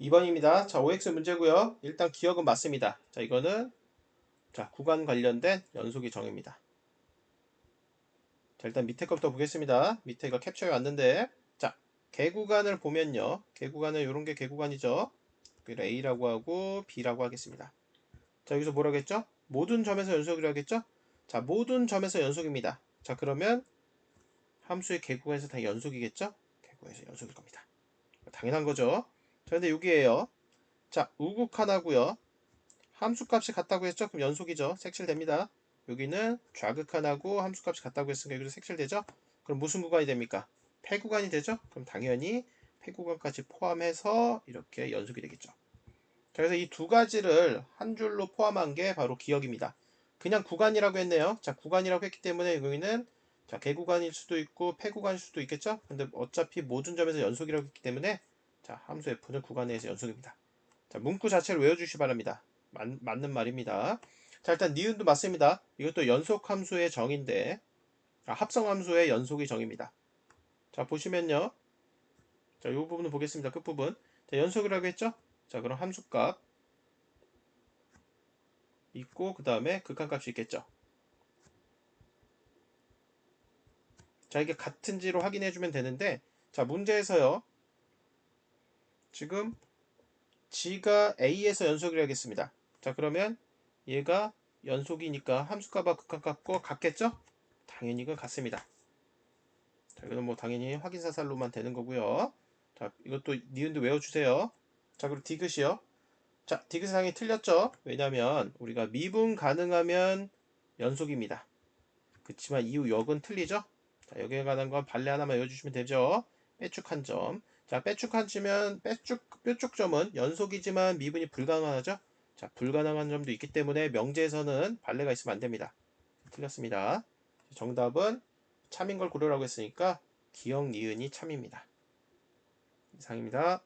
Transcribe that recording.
2번입니다. 자, OX 문제고요. 일단 기억은 맞습니다. 자, 이거는 자, 구간 관련된 연속의 정의입니다. 자, 일단 밑에 것부터 보겠습니다. 밑에 이거 캡처해 왔는데 자, 개구간을 보면요. 개구간은 이런 게 개구간이죠. A라고 하고 B라고 하겠습니다. 자, 여기서 뭐라고 했죠? 모든 점에서 연속이라고 했죠? 자, 모든 점에서 연속입니다. 자, 그러면 함수의 개구간에서 다 연속이겠죠? 개구간에서 연속일 겁니다. 당연한 거죠. 자, 근데 여기에요. 자, 우극 하나고요. 함수 값이 같다고 했죠? 그럼 연속이죠. 색칠됩니다. 여기는 좌극 하나고 함수 값이 같다고 했으니까 여기도 색칠되죠? 그럼 무슨 구간이 됩니까? 폐구간이 되죠? 그럼 당연히 폐구간까지 포함해서 이렇게 연속이 되겠죠. 자, 그래서 이 두 가지를 한 줄로 포함한 게 바로 기억입니다. 그냥 구간이라고 했네요. 자, 구간이라고 했기 때문에 여기는 자, 개구간일 수도 있고 폐구간일 수도 있겠죠? 근데 어차피 모든 점에서 연속이라고 했기 때문에 자, 함수 f는 구간 내에서 연속입니다. 자, 문구 자체를 외워주시기 바랍니다. 맞, 맞는 말입니다. 자, 일단 니은도 맞습니다. 이것도 연속 함수의 정인데 아, 합성 함수의 연속의 정입니다. 자, 보시면요. 자, 이 부분을 보겠습니다. 끝부분. 자, 연속이라고 했죠? 자, 그럼 함수값 있고 그 다음에 극한값이 있겠죠. 자, 이게 같은지로 확인해 주면 되는데 자, 문제에서요. 지금 g가 a에서 연속이라 하겠습니다. 자, 그러면 얘가 연속이니까 함수값과 극한값과 같겠죠? 당연히 이건 같습니다. 자, 이거는 뭐 당연히 확인사살로만 되는 거고요. 자, 이것도 니은도 외워주세요. 자, 그리고 디귿이요. 자, 디귿상이 틀렸죠? 왜냐면 우리가 미분 가능하면 연속입니다. 그렇지만 이후 역은 틀리죠? 자, 여기에 관한 건 발레 하나만 외워주시면 되죠? 빼축 한 점. 자, 빼축 한 점은 빼축 뾰축 점은 연속이지만 미분이 불가능하죠? 자, 불가능한 점도 있기 때문에 명제에서는 발레가 있으면 안 됩니다. 틀렸습니다. 정답은 참인 걸 고르라고 했으니까 기억 니은이 참입니다. 이상입니다.